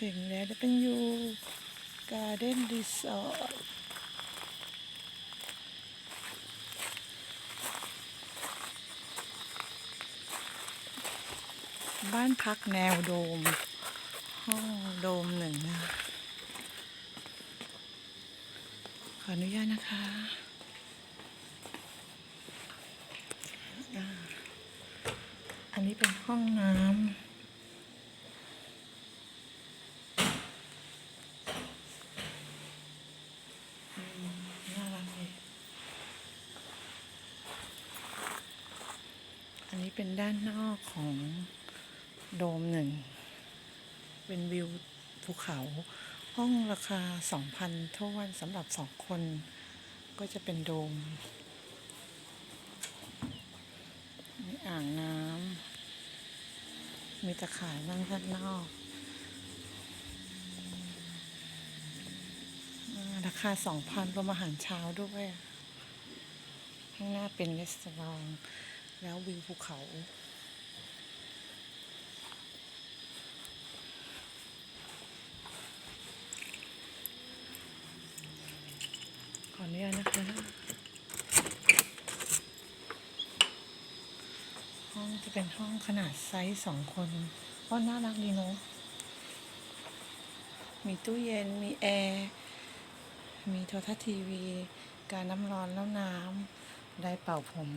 ถึงแล้วจะเป็นยูการ์เด้นรีสอร์ทบ้านพักแนวโดม ห้องโดมหนึ่งนะ ขออนุญาตนะคะอันนี้เป็นห้องน้ำ น่ารักดีอั นนี้เป็นด้านนอกของโดมหนึ่ง เป็นวิวภูเขา ห้องราคา 2,000เท่าวันสำหรับสองคน ก็จะเป็นโดม มีอ่างน้ำ มีตะข่ายนั่งด้านนอกอ่าราคา 2,000รวมอาหารเช้าด้วย ข้างหน้าเป็นรีสอร์ท แล้ววิวภูเขา ขออนุญาตนะคะห้องจะเป็นห้องขนาดไซส์สองคนก็น่ารักดีเนาะมีตู้เย็น มีแอร์ มีโทรทัศน์ทีวี การน้ำร้อนแล้วน้ำ ได้เป่าผม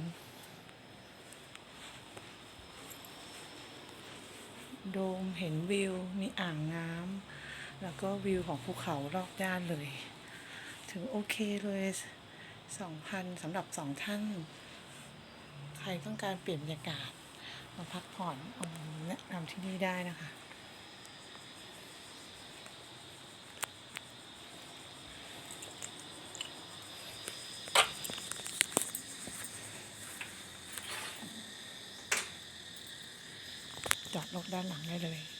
โดมเห็นวิว มีอ่างน้ำแล้วก็วิวของภูเขารอบด้านเลยถึงโอเคเลยสองพันสำหรับสองท่าน ใครต้องการเปลี่ยนบรรยากาศ มาพักผ่อนแนะนำที่นี่ได้นะคะ จอดรถด้านหลังได้เลย